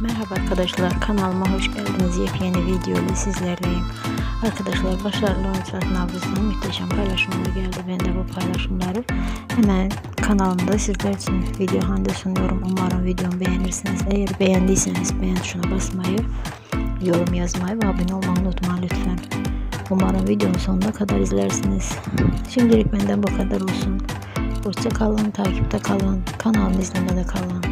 Merhaba arkadaşlar kanalıma hoş geldiniz. Yepyeni video ile sizlerleyim. Arkadaşlar başarılı oyuncular Navruz'dan muhteşem paylaşımlar geldi. Ben de bu paylaşımları hemen kanalımda sizler için video halinde sunuyorum. Umarım videomu beğenirsiniz. Eğer beğendiyseniz beğen tuşuna basmayı, yorum yazmayı ve abone olmayı unutmayın lütfen. Umarım videonun sonuna kadar izlersiniz. Şimdilik benden bu kadar olsun. Hoşça kalın, takipte kalın, kanalımı izlemede kalın.